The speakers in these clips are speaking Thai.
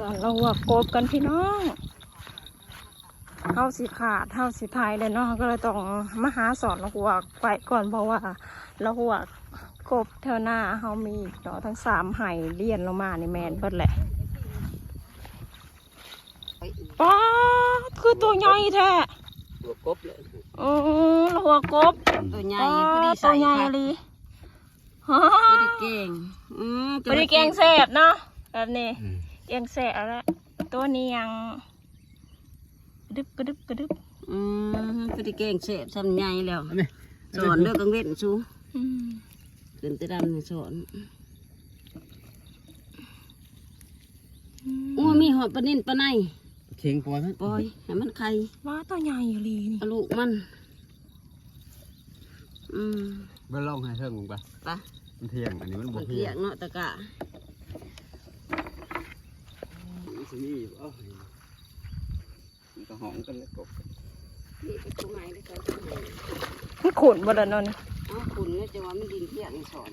สอนเราหัวกบกันพี่น้องเฮาสิขาดเฮาสิไทยเลยเนาะก็เลยต้องมาหาสอนเราหัวไปก่อนเพราะว่าเราหัวกบเท่าหน้าเฮามีอีกเนาะทั้งสามไห่เลี้ยนลงมานี่แมนเบิดแหละป๊าดคือตัวใหญ่แท้หัวกบเลยอือเราหัวกบตัวใหญ่ป๊าพอดีดตัใส่วใหญ่ค่ะเลยฮะพอดีเก่งอืมพอดีแกงแสบเนาะแบบนี้ แกงแสบแล้วตัวนี้ยังกระดึบกระดึบกระดึบอืมพอดีเก่งเสพทำใหญ่แล้วสอนเด้อกังเว้นชูอืมขึ้นแตะดำนี่สอนโอ้มีหอดปลานิ่นปลาในเข่งปอยมั้ยปล่อยให้มันไข่ว่าตัวใหญ่อยู่ลีนี่เอาลูกมัน อืมไปลองให้เทิงมึงไปไปะมันเที่ยงอันนี้มันบ่มันเที่เพียยงกเนาะตะกะ มันสิมีเอ้ยมันก็หอมกันเลยกบนี่ไปตรงไหนได้ตรงไหนมันขุนบ่ด้เนอนเอาคุณเนี่ยจะว่ามันดินเพียกสอน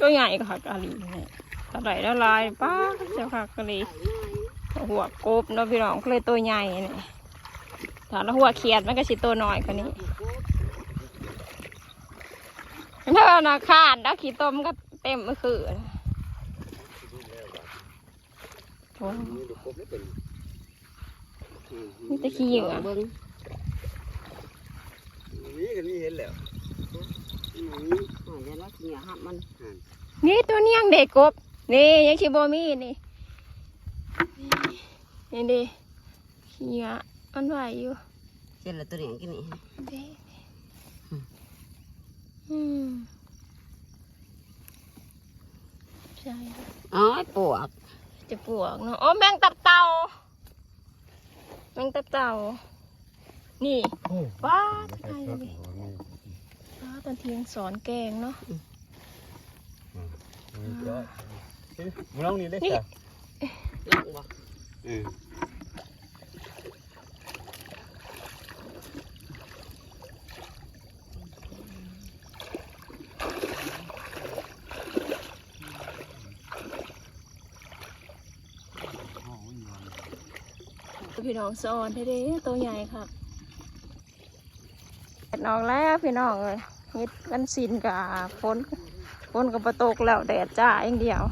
ตัวใหญ่ก็หักกะลีเนี่ตะ ไหลละลายป้าเจ้าค่ะกะลีหัวกบเนาะพี่น้องก็เลยตัวใหญ่นี่ถ้าเราหัวเขียดมันก็สิตัวน้อยกว่านี้เท่านาขาดแล้วขี้ต้มก็เต็มมือคือโอ้มีลูกกบได้เป็นมีแต่ขี้เหยื่อเบิ้งนี่ก็นี่เห็นแล้วนี่หายแล้วเหนียวหับมันนี่ตัวเนี้ยงเด็กกบ นี่ยังชิโบมีนี่นี่ดิเขียมันไหวอยู่เจ็ดละตัวเหนียงกินนี่เด้อืมใช่อ๋อไอ้ปวกจะปวกเนาะอ๋อแมงตับเต่าแมงตับเต่านี่โอ้ว้าไม่ตายใช่เลสยดหัวนี่ว้าตอนเทียงสอนแกงเนาะ มีเยอะมึงลองนี่ได้นี่จ้ะลองบ่เออพี่น้องสอนให้เด้ตัวใหญ่ครับแดดออกแล้วพี่น้องเลยเฮ็ดกันสินกับฝนฝนกับประตกแล้วแดดจ้าอย่างเดียว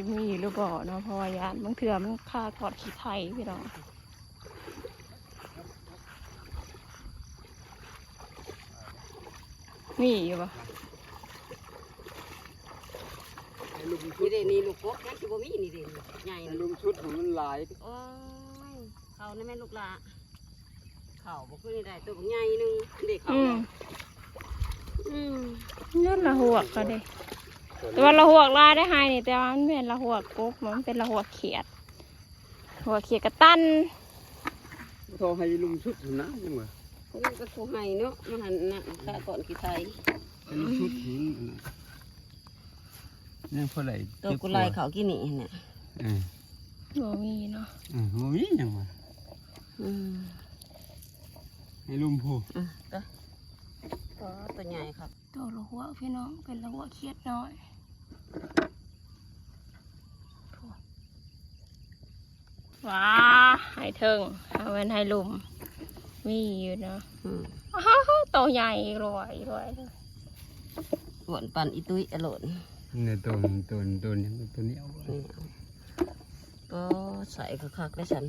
สิมีหรือบ่เนาะเพราะว่ายานบางเถื่อมันค่าถอดขี้ไทยพี่น้องมีอยู่ปะนี่เด้นี่ลูกกบนั่นคือบ่มีนี่เด้ใหญ่ไอ้นะลุมชุดของมันหลายโอ้ยเขาในแม่ลูกละเขาบ่คือนี่ได้ตัวบักใหญ่หนึงเด็กเขาอืมแล้วอืมนั่นละหัวกก็ได้ แต่ว่าละหัวกลายได้หายนี่แต่ว่ามันเป็นละหัวกกบมันเป็นละหัวกเขียด หัวเขียดกระตันโทรให้ลุมชุดอยู่นะยังไงเขาก็ผู้ให้เนาะมันหันน่ะข้าก่อนกี่ไทยไอ้ลุมชุดหินนี่เท่าไหร่ตัวกุไลเขากินนี่น่ะเออบ่มีเนาะเออมันมียังไงอืมไอ้ลุมผู้อะ ก็ก็ตัวใหญ่ครับตัวละหัวกพี่น้องเป็นละหัวกเขียดน้อยว้าให้เทิงเอาไว้ให้ลุมมีอยู่เนาะอืมอ้าวตัวใหญ่รวยรวยเลยหวนปันอีตุ้ยอร่อยเนี่ยตัวตัวตัวนี้ตัวนี้เอาไว้นี่ก็ใส่คักๆได้ฉัน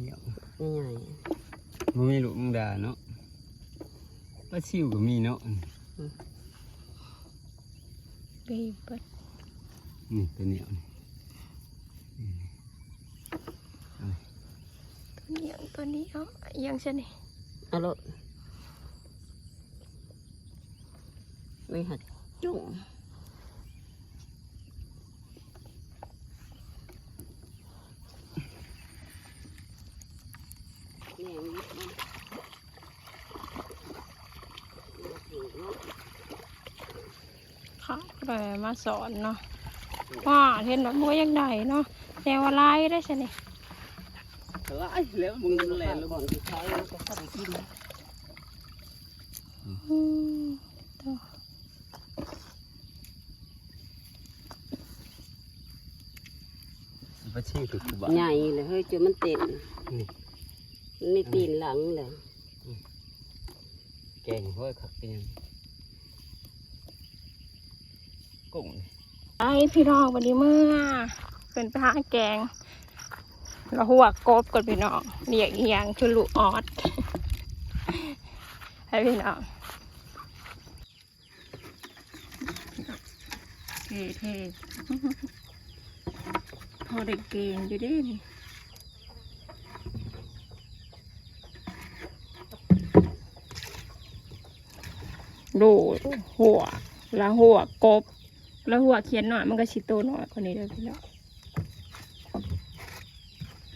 เหนียวนี่ใหญ่มันมีลูกมึงดาเนาะ ปลาซิวก็มีเนาะเบบัดนี่ตัวเหนียวตัวเหนียวตัวนี้เอายังใช่ไหมเอาละไม่หัดจุ่ม ค่ะก็เลยมาสอนเนาะว่าเห็นแบบมัวยังไงเนาะแนวอะไรได้ใช่นี่ไล่แล้วมึงแลนแล้วก่มึอนงที่ใช้แล้วก็เข้าไปกินอืมตัวไปชี้ถูกบ้าใหญ่เลยเฮ้ยจนมันเต็มนี่มันไม่ตีนหลังเลยแกงห้อยขักเป็น กุ้งไอพี่น้องวันนี้เมื่อเป็นปลาแกงเราหัวกบก่อนพี่น้องเรียกอียังคือลูกออดให้พี่น้องเท่เท่พอได้เกงอยู่เด้นี่ดูหัวแล้วหัวกบ แล้วหัวเขียนหน่อยมันก็ชิโตหน่อยกว่านี้เลยพี่น้อง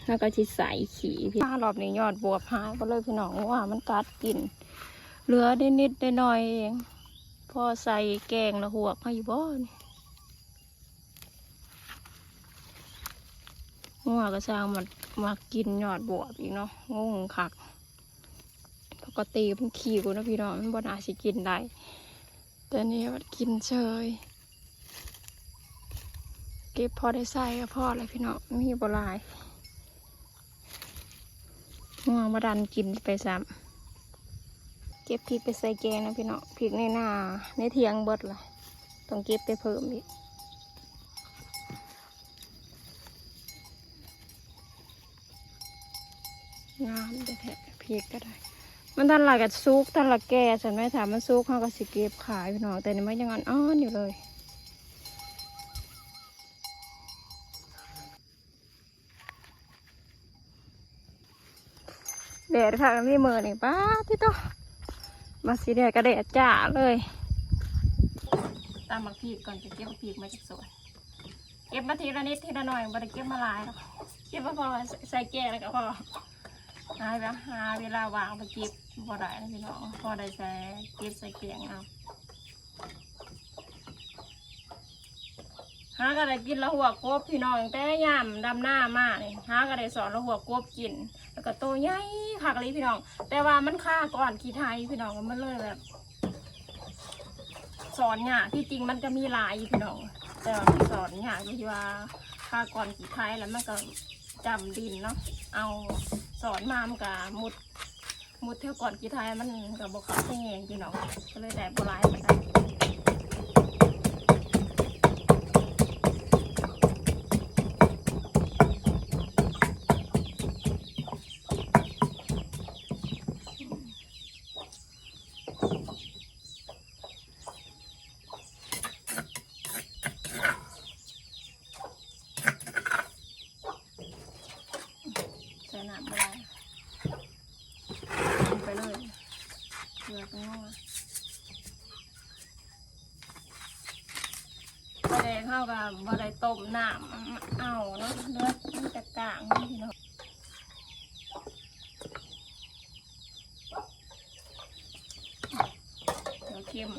แล้วก็ชิใส่ขี่พี่ถ้ารอบนี้ยอดบวบหายก็เลยพี่น้องว่ามันกัดกิน เหลือได้นิดได้หน่อยเองพอใส่แกงแล้วหัวเขาอยู่บ้านหัวก็สร้างมันมากินยอดบวบอีกเนาะงงคักปกติมันขี่กูนะพี่น้องมันบ่น่าสิกินได้ แต่นี่มันกินเฉย เก็บพอได้ใส่ก็พอเลยพี่น้องมีบลายงัวมาดันกินไปซ้ำเก็บพริกไปใส่แกงนะพี่น้องพริกในหน้าในเทียงเบิดเลยต้องเก็บไปเพิ่มอีกงามแท้พริกก็ได้ มันทันหลักกับซุกทันหลักแก่ฉันไม่ถามมันซุกเขาก็สิเก็บขายพี่น้องแต่นี่มันยังอ่อนๆอยู่เลย ดดค่ะมีมือนี่ป้าที่โตมาสีแดดกระแดดจ้าเลยตามมาพีกก่อนจะเก็บพีกมาจากสวนเก็บมาทีละนิดทีละหน่อยบ่ไดเก็บมาหลายหรอกเก็บมาพอใส่แก้แล้วก็พอหาเวลาหาเวลาวางไปเก็บบ่ได้นะพี่น้องพอได้ใส่เก็บใส่เกียงเอา หาก็ได้กินละหัวกบพี่น้องแต่ยามดำหน้ามากนี่หาก็ได้สอนละหัวกบกิน แล้วก็โตใหญ่คักเลยพี่น้อง แต่ว่ามันค่าก่อนขี้ไทยพี่น้องมันเลยแบบ สอนเนี่ยที่จริงมันก็มีหลายพี่น้อง แต่ว่าสอนเนี่ยกที่ว่าค่าก่อนขี้ไทยแล้วมันก็จำดินเนาะเอาสอนมามันก็มุดมุดเท่าก่อนขี้ไทยมันก็บกเขาแห้งพี่น้องก็เลยแต่โบราณมาได้ ใส่น้ำไปเลยลงไปเลยเกลือตรงนู้นบะแดงเข้า กับบะไดต้มน้ำเอาเนาะเลือดมันจะกลางนี่พี่น้องเดี๋ยวเค็ม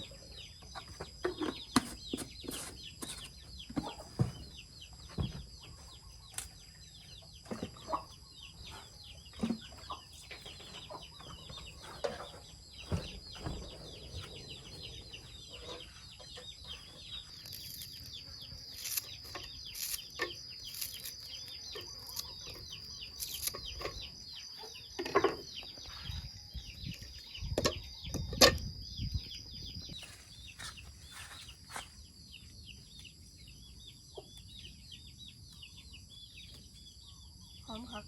ผัก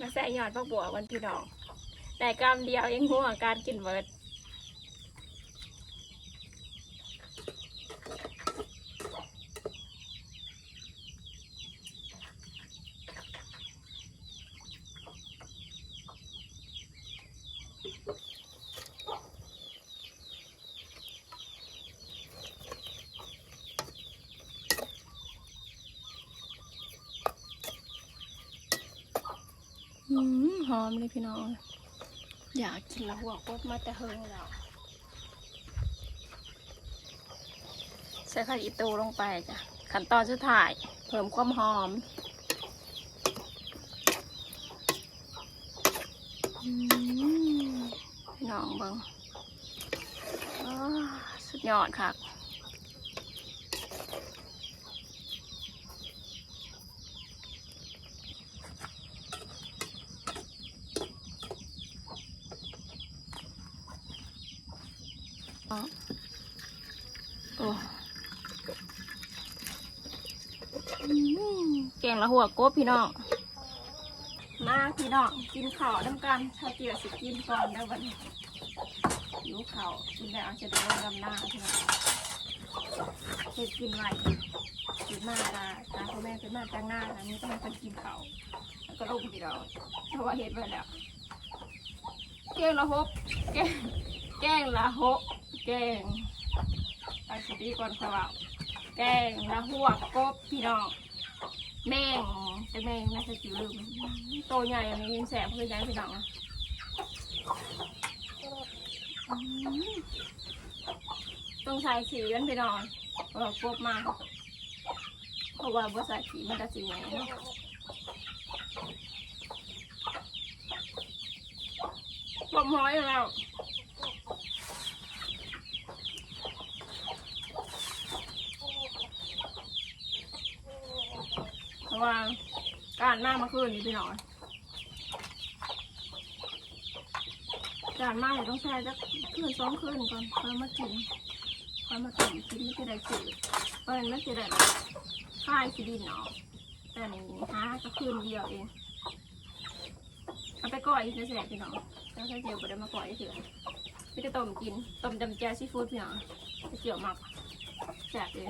มาใส่ยอดพวกบัววันที่ดอกแต่กรรมเดียวยังหัวการกินเบิร์ด อมเลยพี่น้อง อยากกินละหัวกบมาแต่เฮิงแล้วใส่ข้าวอีตูลงไปจ้ะขั้นตอนสุดท้าย เพิ่มความหอมอืมพี่น้องเบิงอ้าสุดยอดค่ะ อ้อืมแกงละหัวกบพี่น้อง มาพี่น้องกินข้าวน้ำกันถ้าเกี่ยวสิกินก่อนแล้วันนี้หิวข้าวกินแล้วจะได้ลงดำหน้าพี่น้องเฮ็ดกินไว้กินมาตาตาพ่อแม่เป็นมาจ้างหน้าอันนี้ต้องมากินข้าวแล้วก็ลงพี่น้องเพราะว่าเฮ็ดไว้แล้วแกงละหกแกงแกงละหก แกงไปสตีก่อนค่ะว่าแกงละหัวกบพี่น้องแมงจะแมงน่าจะจิ๋วลืมโตใหญ่อันนี้ยังแสบเพื่อยังพี่น้องต้องใส่สีกันพี่น้องเออกบมาเพราะว่าบ่ใส่สีมันจะสีใหญ่เนาะกบห้อยแล้ว ราะว่าการมากมาคืนนี่พี่น้อยการมากเนี่ยต้องใช้สักคืนสองคืนก่อนค่อยมากินค่อยมากินกินไม่จะได้จืดเพราะมันไม่จะได้คลายสีดินเนาะแต่นี่ฮะก็คืนเดียวเองเอาไปก่อยอีกแสบพี่น้องแล้วแค่เดียวก็ได้มาก่อยเฉยไม่ได้ต้มกินต้มจำแจวซีฟู้ดพี่น้องเกี่ยวมักแสบเลย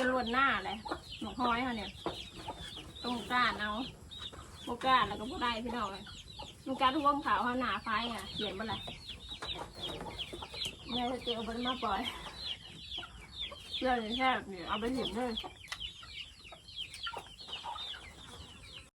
จะลวดหน้าเลยหมกห้อยเขาเนี่ยต้องก้าเอาโบก้าแล้วก็โบได้พี่น้องเลยมันการท่วมขาวเขาหนาไฟอะเขียนมาเลยแม่จะเจอมันมาปล่อยเรื่องนี้แค่เนี่ยเอาไปเห็นเลย